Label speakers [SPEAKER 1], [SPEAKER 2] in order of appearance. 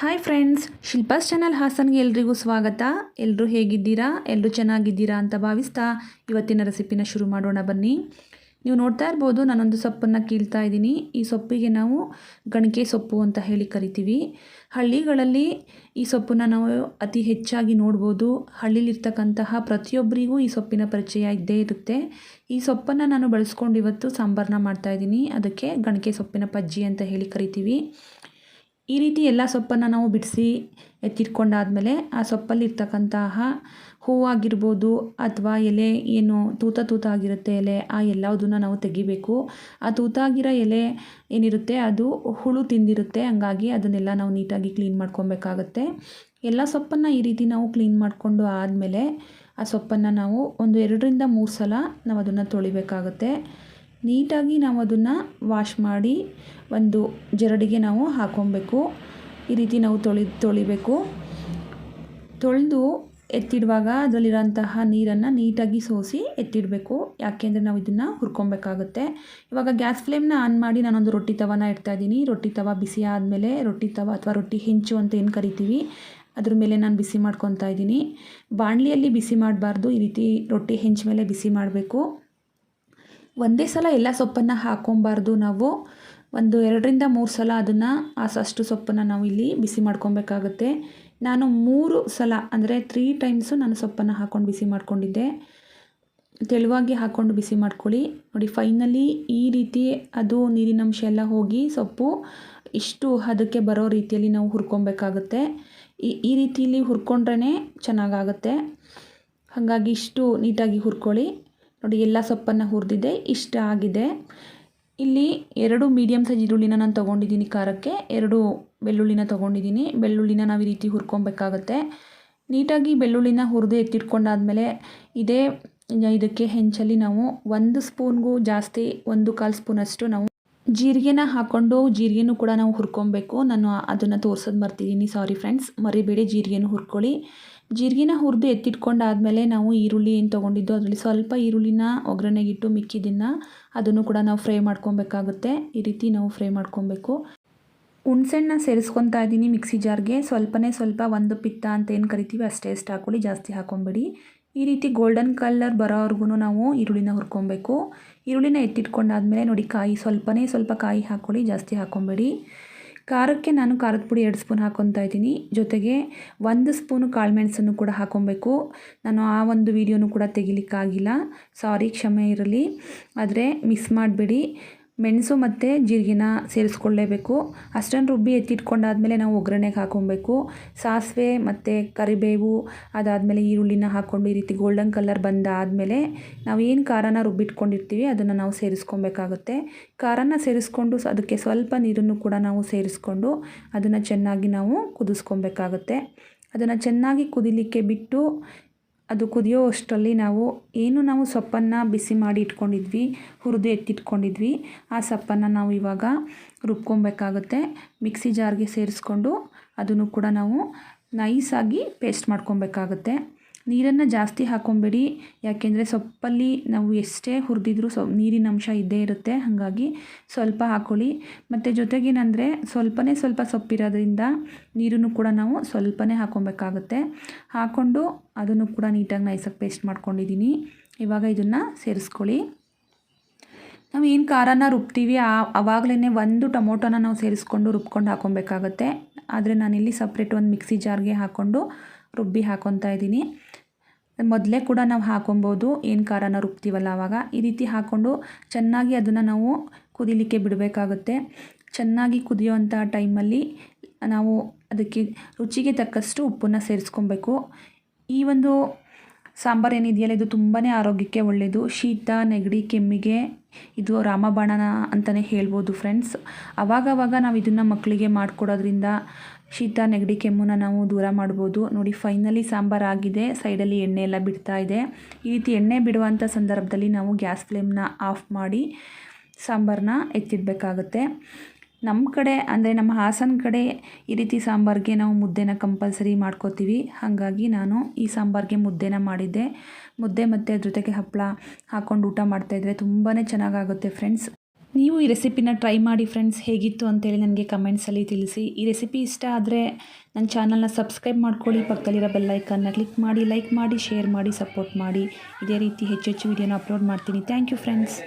[SPEAKER 1] Hi friends Shilpa's channel ಹಾಸನ್ಗೆ ಎಲ್ರಿಗೂ ಸ್ವಾಗತ. ಎಲ್ಲರೂ ಹೇಗಿದ್ದೀರಾ? ಎಲ್ಲರೂ ಚೆನ್ನಾಗಿದ್ದೀರಾ ಅಂತ ಭಾವಿಸ್ತಾ ಇವತ್ತಿನ ರೆಸಿಪಿನ ಶುರು ಮಾಡೋಣ ಬನ್ನಿ. ನೀವು ನೋಡ್ತಾ ಇರ್ಬೋದು ನಾನೊಂದು ಸೊಪ್ಪನ್ನು ಕೀಳ್ತಾ ಇದ್ದೀನಿ. ಈ ಸೊಪ್ಪಿಗೆ ನಾವು ಗಣಿಕೆ ಸೊಪ್ಪು ಅಂತ ಹೇಳಿ ಕರಿತೀವಿ. ಹಳ್ಳಿಗಳಲ್ಲಿ ಈ ಸೊಪ್ಪನ್ನು ನಾವು ಅತಿ ಹೆಚ್ಚಾಗಿ ನೋಡ್ಬೋದು. ಹಳ್ಳಿಲಿರ್ತಕ್ಕಂತಹ ಪ್ರತಿಯೊಬ್ಬರಿಗೂ ಈ ಸೊಪ್ಪಿನ ಪರಿಚಯ ಇದ್ದೇ ಇರುತ್ತೆ. ಈ ಸೊಪ್ಪನ್ನು ನಾನು ಬಳಸ್ಕೊಂಡು ಇವತ್ತು ಸಾಂಬಾರನ್ನ ಮಾಡ್ತಾಯಿದ್ದೀನಿ ಅದಕ್ಕೆ ಗಣಿಕೆ ಸೊಪ್ಪಿನ ಪಜ್ಜಿ ಅಂತ ಹೇಳಿ ಕರಿತೀವಿ. ಈ ರೀತಿ ಎಲ್ಲ ಸೊಪ್ಪನ್ನು ನಾವು ಬಿಡಿಸಿ ಎತ್ತಿಟ್ಕೊಂಡಾದಮೇಲೆ ಆ ಸೊಪ್ಪಲ್ಲಿರ್ತಕ್ಕಂತಹ ಹೂವಾಗಿರ್ಬೋದು ಅಥವಾ ಎಲೆ ಏನು ತೂತ ತೂತ ಆಗಿರುತ್ತೆ ಎಲೆ, ಆ ಎಲ್ಲದನ್ನು ನಾವು ತೆಗಿಬೇಕು. ಆ ತೂತಾಗಿರೋ ಎಲೆ ಏನಿರುತ್ತೆ, ಅದು ಹುಳು ತಿಂದಿರುತ್ತೆ, ಹಂಗಾಗಿ ಅದನ್ನೆಲ್ಲ ನಾವು ನೀಟಾಗಿ ಕ್ಲೀನ್ ಮಾಡ್ಕೊಬೇಕಾಗತ್ತೆ. ಎಲ್ಲ ಸೊಪ್ಪನ್ನು ಈ ರೀತಿ ನಾವು ಕ್ಲೀನ್ ಮಾಡಿಕೊಂಡು ಆದಮೇಲೆ ಆ ಸೊಪ್ಪನ್ನು ನಾವು ಒಂದು ಎರಡರಿಂದ ಮೂರು ಸಲ ನಾವು ಅದನ್ನು ತೊಳಿಬೇಕಾಗುತ್ತೆ. ನೀಟಾಗಿ ನಾವು ಅದನ್ನು ವಾಶ್ ಮಾಡಿ ಒಂದು ಜರಡಿಗೆ ನಾವು ಹಾಕ್ಕೊಬೇಕು ಈ ರೀತಿ ನಾವು ತೊಳಿ, ತೊಳಿಬೇಕು. ತೊಳೆದು ಎತ್ತಿಡುವಾಗ ಅದರಲ್ಲಿರೋಂತಹ ನೀರನ್ನು ನೀಟಾಗಿ ಸೋಸಿ ಎತ್ತಿಡಬೇಕು. ಯಾಕೆಂದರೆ ನಾವು ಇದನ್ನು ಹುರ್ಕೊಬೇಕಾಗುತ್ತೆ. ಇವಾಗ ಗ್ಯಾಸ್ ಫ್ಲೇಮ್ನ ಆನ್ ಮಾಡಿ ನಾನೊಂದು ರೊಟ್ಟಿ ತವನ ಇಡ್ತಾಯಿದ್ದೀನಿ ರೊಟ್ಟಿ ತವ ಬಿಸಿ ಆದಮೇಲೆ ರೊಟ್ಟಿ ತವ ಅಥವಾ ರೊಟ್ಟಿ ಹೆಂಚು ಅಂತ ಏನು ಕರಿತೀವಿ, ಅದ್ರ ಮೇಲೆ ನಾನು ಬಿಸಿ ಮಾಡ್ಕೊತಾ ಇದ್ದೀನಿ. ಬಾಣಲಿಯಲ್ಲಿ ಬಿಸಿ ಮಾಡಬಾರ್ದು. ಈ ರೀತಿ ರೊಟ್ಟಿ ಹೆಂಚ ಮೇಲೆ ಬಿಸಿ ಮಾಡಬೇಕು. ಒಂದೇ ಸಲ ಎಲ್ಲ ಸೊಪ್ಪನ್ನು ಹಾಕೊಬಾರ್ದು ನಾವು. ಒಂದು ಎರಡರಿಂದ ಮೂರು ಸಲ ಅದನ್ನು ಅಷ್ಟು ಸೊಪ್ಪನ್ನು ನಾವು ಇಲ್ಲಿ ಬಿಸಿ ಮಾಡ್ಕೊಬೇಕಾಗುತ್ತೆ. ನಾನು ಮೂರು ಸಲ, ಅಂದರೆ ತ್ರೀ ಟೈಮ್ಸು ನಾನು ಸೊಪ್ಪನ್ನು ಹಾಕ್ಕೊಂಡು ಬಿಸಿ ಮಾಡ್ಕೊಂಡಿದ್ದೆ. ತೆಳುವಾಗಿ ಹಾಕ್ಕೊಂಡು ಬಿಸಿ ಮಾಡ್ಕೊಳ್ಳಿ. ನೋಡಿ ಫೈನಲಿ ಈ ರೀತಿ ಅದು ನೀರಿನಂಶ ಎಲ್ಲ ಹೋಗಿ ಸೊಪ್ಪು ಇಷ್ಟು ಅದಕ್ಕೆ ಬರೋ ರೀತಿಯಲ್ಲಿ ನಾವು ಹುರ್ಕೊಬೇಕಾಗತ್ತೆ. ಈ ಈ ರೀತಿಯಲ್ಲಿ ಹುರ್ಕೊಂಡ್ರೇ ಚೆನ್ನಾಗಾಗುತ್ತೆ. ಹಾಗಾಗಿ ಇಷ್ಟು ನೀಟಾಗಿ ಹುರ್ಕೊಳ್ಳಿ. ನೋಡಿ, ಎಲ್ಲ ಸೊಪ್ಪನ್ನು ಹುರಿದಿದೆ, ಇಷ್ಟ ಆಗಿದೆ. ಇಲ್ಲಿ ಎರಡು ಮೀಡಿಯಮ್ ಸೈಜ್ ಈರುಳ್ಳಿನ ನಾನು ತೊಗೊಂಡಿದ್ದೀನಿ ಖಾರಕ್ಕೆ, ಎರಡು ಬೆಳ್ಳುಳ್ಳಿನ ತೊಗೊಂಡಿದ್ದೀನಿ. ಬೆಳ್ಳುಳ್ಳಿನ ನಾವು ಈ ರೀತಿ ಹುರ್ಕೊಬೇಕಾಗತ್ತೆ. ನೀಟಾಗಿ ಬೆಳ್ಳುಳ್ಳಿನ ಹುರಿದು ಎತ್ತಿಟ್ಕೊಂಡಾದಮೇಲೆ ಇದೇ ಇದಕ್ಕೆ ಹೆಂಚಲ್ಲಿ ನಾವು ಒಂದು ಸ್ಪೂನ್ಗೂ ಜಾಸ್ತಿ, ಒಂದು ಕಾಲು ಸ್ಪೂನಷ್ಟು ನಾವು ಜೀರಿಗೆನ ಹಾಕ್ಕೊಂಡು ಜೀರಿಗೆನೂ ಕೂಡ ನಾವು ಹುರ್ಕೊಬೇಕು. ನಾನು ಅದನ್ನು ತೋರ್ಸೋದು ಮರ್ತಿದ್ದೀನಿ ಸಾರಿ ಫ್ರೆಂಡ್ಸ್ ಮರಿಬೇಡಿ, ಜೀರಿಗೆನೂ ಹುರ್ಕೊಳ್ಳಿ. ಜೀರಿಗೆನ ಹುರಿದು ಎತ್ತಿಟ್ಕೊಂಡಾದಮೇಲೆ ನಾವು ಈರುಳ್ಳಿ ಏನು ತೊಗೊಂಡಿದ್ದು ಅದರಲ್ಲಿ ಸ್ವಲ್ಪ ಈರುಳ್ಳಿನ ಒಗ್ಗರಣೆಗಿಟ್ಟು ಮಿಕ್ಕಿದ್ದನ್ನು ಅದನ್ನು ಕೂಡ ನಾವು ಫ್ರೈ ಮಾಡ್ಕೊಬೇಕಾಗುತ್ತೆ. ಈ ರೀತಿ ನಾವು ಫ್ರೈ ಮಾಡ್ಕೊಬೇಕು. ಹುಣ್ಸೆಣ್ಣ ಸೇರಿಸ್ಕೊತಾ ಇದ್ದೀನಿ ಮಿಕ್ಸಿ ಜಾರ್ಗೆ. ಸ್ವಲ್ಪನೇ ಸ್ವಲ್ಪ ಒಂದು ಪಿತ್ತ ಅಂತ ಏನು ಕರಿತೀವಿ ಅಷ್ಟೇ, ಎಷ್ಟು ಹಾಕೊಳ್ಳಿ, ಜಾಸ್ತಿ ಹಾಕ್ಕೊಂಬೇಡಿ ಈ ರೀತಿ ಗೋಲ್ಡನ್ ಕಲರ್ ಬರೋವರೆಗೂ ನಾವು ಈರುಳ್ಳಿನ ಹುರ್ಕೊಬೇಕು. ಈರುಳ್ಳಿನ ಎತ್ತಿಟ್ಕೊಂಡಾದ್ಮೇಲೆ ನೋಡಿ ಕಾಯಿ ಸ್ವಲ್ಪನೇ ಸ್ವಲ್ಪ ಕಾಯಿ ಹಾಕ್ಕೊಳ್ಳಿ, ಜಾಸ್ತಿ ಹಾಕ್ಕೊಬೇಡಿ. ಖಾರಕ್ಕೆ ನಾನು ಖಾರದ ಪುಡಿ ಎರಡು ಸ್ಪೂನ್ ಹಾಕ್ಕೊತಾ ಇದ್ದೀನಿ. ಜೊತೆಗೆ ಒಂದು ಸ್ಪೂನು ಕಾಳುಮೆಣಸನ್ನು ಕೂಡ ಹಾಕ್ಕೊಬೇಕು. ನಾನು ಆ ಒಂದು ವೀಡಿಯೋನು ಕೂಡ ತೆಗಿಲಿಕ್ಕಾಗಿಲ್ಲ. ಸಾರಿ ಕ್ಷಮೆ ಇರಲಿ. ಆದರೆ ಮಿಸ್ ಮಾಡಬೇಡಿ. ಮೆಣಸು ಮತ್ತು ಜೀರಿಗೆನ ಸೇರಿಸ್ಕೊಳ್ಳೇಬೇಕು. ಅಷ್ಟನ್ನು ರುಬ್ಬಿ ಎತ್ತಿಟ್ಕೊಂಡಾದಮೇಲೆ ನಾವು ಒಗ್ಗರಣೆಗೆ ಹಾಕ್ಕೊಬೇಕು ಸಾಸಿವೆ ಮತ್ತು ಕರಿಬೇವು, ಅದಾದಮೇಲೆ ಈರುಳ್ಳಿನ ಹಾಕ್ಕೊಂಡು ಈ ರೀತಿ ಗೋಲ್ಡನ್ ಕಲರ್ ಬಂದಾದಮೇಲೆ ನಾವು ಏನು ಖಾರನ ರುಬ್ಬಿಟ್ಕೊಂಡಿರ್ತೀವಿ ಅದನ್ನು ನಾವು ಸೇರಿಸ್ಕೊಬೇಕಾಗುತ್ತೆ ಖಾರನ ಸೇರಿಸ್ಕೊಂಡು ಅದಕ್ಕೆ ಸ್ವಲ್ಪ ನೀರನ್ನು ಕೂಡ ನಾವು ಸೇರಿಸ್ಕೊಂಡು ಅದನ್ನು ಚೆನ್ನಾಗಿ ನಾವು ಕುದಿಸ್ಕೊಬೇಕಾಗುತ್ತೆ ಅದನ್ನು ಚೆನ್ನಾಗಿ ಕುದಿಲಿಕ್ಕೆ ಬಿಟ್ಟು ಅದು ಕುದಿಯೋ ಅಷ್ಟರಲ್ಲಿ ನಾವು ಏನು ನಾವು ಸೊಪ್ಪನ್ನು ಬಿಸಿ ಮಾಡಿ ಇಟ್ಕೊಂಡಿದ್ವಿ, ಹುರಿದು ಎತ್ತಿಟ್ಕೊಂಡಿದ್ವಿ, ಆ ಸೊಪ್ಪನ್ನು ನಾವು ಇವಾಗ ರುಬ್ಕೊಬೇಕಾಗುತ್ತೆ. ಮಿಕ್ಸಿ ಜಾರ್ಗೆ ಸೇರಿಸ್ಕೊಂಡು ಅದನ್ನು ಕೂಡ ನಾವು ನೈಸಾಗಿ ಪೇಸ್ಟ್ ಮಾಡ್ಕೊಬೇಕಾಗುತ್ತೆ. ನೀರನ್ನು ಜಾಸ್ತಿ ಹಾಕೊಂಬೇಡಿ. ಯಾಕೆಂದರೆ ಸೊಪ್ಪಲ್ಲಿ ನಾವು ಎಷ್ಟೇ ಹುರಿದಿದ್ರೂ ಸೊ, ನೀರಿನ ಅಂಶ ಇದ್ದೇ ಇರುತ್ತೆ. ಹಾಗಾಗಿ ಸ್ವಲ್ಪ ಹಾಕ್ಕೊಳ್ಳಿ ಮತ್ತು ಜೊತೆಗೇನಂದರೆ ಸ್ವಲ್ಪನೇ ಸ್ವಲ್ಪ ಸೊಪ್ಪಿರೋದ್ರಿಂದ ನೀರನ್ನು ಕೂಡ ನಾವು ಸ್ವಲ್ಪನೇ ಹಾಕ್ಕೊಬೇಕಾಗುತ್ತೆ ಹಾಕ್ಕೊಂಡು ಅದನ್ನು ಕೂಡ ನೀಟಾಗಿ ನೈಸಾಗಿ ಪೇಸ್ಟ್ ಮಾಡ್ಕೊಂಡಿದ್ದೀನಿ. ಇವಾಗ ಇದನ್ನು ಸೇರಿಸ್ಕೊಳ್ಳಿ. ನಾವು ಏನು ಖಾರನ ರುಬ್ತೀವಿ, ಆ ಆವಾಗಲೇ ಒಂದು ಟೊಮೊಟೊನ ನಾವು ಸೇರಿಸ್ಕೊಂಡು ರುಬ್ಕೊಂಡು ಹಾಕೊಬೇಕಾಗತ್ತೆ. ಆದರೆ ನಾನಿಲ್ಲಿ ಸಪ್ರೇಟ್ ಒಂದು ಮಿಕ್ಸಿ ಜಾರ್ಗೆ ಹಾಕ್ಕೊಂಡು ರುಬ್ಬಿ ಹಾಕೊತಾ ಇದ್ದೀನಿ. ಮೊದಲೇ ಕೂಡ ನಾವು ಹಾಕೊಬೋದು. ಏನು ಖಾರನ ರುಬ್ತೀವಲ್ಲ ಆವಾಗ ಈ ರೀತಿ ಹಾಕ್ಕೊಂಡು ಚೆನ್ನಾಗಿ ಅದನ್ನು ನಾವು ಕುದಿಲಿಕ್ಕೆ ಬಿಡಬೇಕಾಗುತ್ತೆ. ಚೆನ್ನಾಗಿ ಕುದಿಯುವಂಥ ಟೈಮಲ್ಲಿ ನಾವು ಅದಕ್ಕೆ ರುಚಿಗೆ ತಕ್ಕಷ್ಟು ಉಪ್ಪನ್ನು ಸೇರಿಸ್ಕೊಬೇಕು. ಈ ಒಂದು ಸಾಂಬಾರು ಏನಿದೆಯಲ್ಲ, ಇದು ತುಂಬಾ ಆರೋಗ್ಯಕ್ಕೆ ಒಳ್ಳೆಯದು ಶೀತ, ನೆಗಡಿ, ಕೆಮ್ಮಿಗೆ ಇದು ರಾಮಬಾಣನ ಅಂತಲೇ ಹೇಳ್ಬೋದು ಫ್ರೆಂಡ್ಸ್ ಅವಾಗವಾಗ ನಾವು ಇದನ್ನು ಮಕ್ಕಳಿಗೆ ಮಾಡಿಕೊಡೋದ್ರಿಂದ ಶೀತ, ನೆಗಡಿ, ಕೆಮ್ಮುನ ನಾವು ದೂರ ಮಾಡ್ಬೋದು. ನೋಡಿ ಫೈನಲಿ ಸಾಂಬಾರು ಆಗಿದೆ. ಸೈಡಲ್ಲಿ ಎಣ್ಣೆ ಎಲ್ಲ ಬಿಡ್ತಾ ಇದೆ. ಈ ರೀತಿ ಎಣ್ಣೆ ಬಿಡುವಂಥ ಸಂದರ್ಭದಲ್ಲಿ ನಾವು ಗ್ಯಾಸ್ ಫ್ಲೇಮ್ನ ಆಫ್ ಮಾಡಿ ಸಾಂಬಾರನ್ನ ಎತ್ತಿಡಬೇಕಾಗುತ್ತೆ. ನಮ್ಮ ಕಡೆ, ಅಂದರೆ ನಮ್ಮ ಹಾಸನ ಕಡೆ ಈ ರೀತಿ ಸಾಂಬಾರಿಗೆ ನಾವು ಮುದ್ದೆನ ಕಂಪಲ್ಸರಿ ಮಾಡ್ಕೋತೀವಿ. ಹಾಗಾಗಿ ನಾನು ಈ ಸಾಂಬಾರಿಗೆ ಮುದ್ದೆನ ಮಾಡಿದ್ದೆ. ಮುದ್ದೆ ಮತ್ತು ಅದ್ರ ಜೊತೆಗೆ ಹಪ್ಪಳ ಹಾಕ್ಕೊಂಡು ಊಟ ಮಾಡ್ತಾಯಿದ್ರೆ ತುಂಬಾ ಚೆನ್ನಾಗಾಗುತ್ತೆ ಫ್ರೆಂಡ್ಸ್ ನೀವು ಈ ರೆಸಿಪಿನ ಟ್ರೈ ಮಾಡಿ ಫ್ರೆಂಡ್ಸ್, ಹೇಗಿತ್ತು ಅಂತೇಳಿ ನನಗೆ ಕಮೆಂಟ್ಸಲ್ಲಿ ತಿಳಿಸಿ. ಈ ರೆಸಿಪಿ ಇಷ್ಟ ಆದರೆ ನನ್ನ ಚಾನಲ್ನ ಸಬ್ಸ್ಕ್ರೈಬ್ ಮಾಡ್ಕೊಳ್ಳಿ. ಪಕ್ಕದಲ್ಲಿರೋ ಬೆಲ್ಲೈಕನ್ನ ಕ್ಲಿಕ್ ಮಾಡಿ, ಲೈಕ್ ಮಾಡಿ, ಶೇರ್ ಮಾಡಿ, ಸಪೋರ್ಟ್ ಮಾಡಿ. ಇದೇ ರೀತಿ ಹೆಚ್ಚು ಹೆಚ್ಚು ವೀಡಿಯೋನ ಅಪ್ಲೋಡ್ ಮಾಡ್ತೀನಿ. Thank you friends.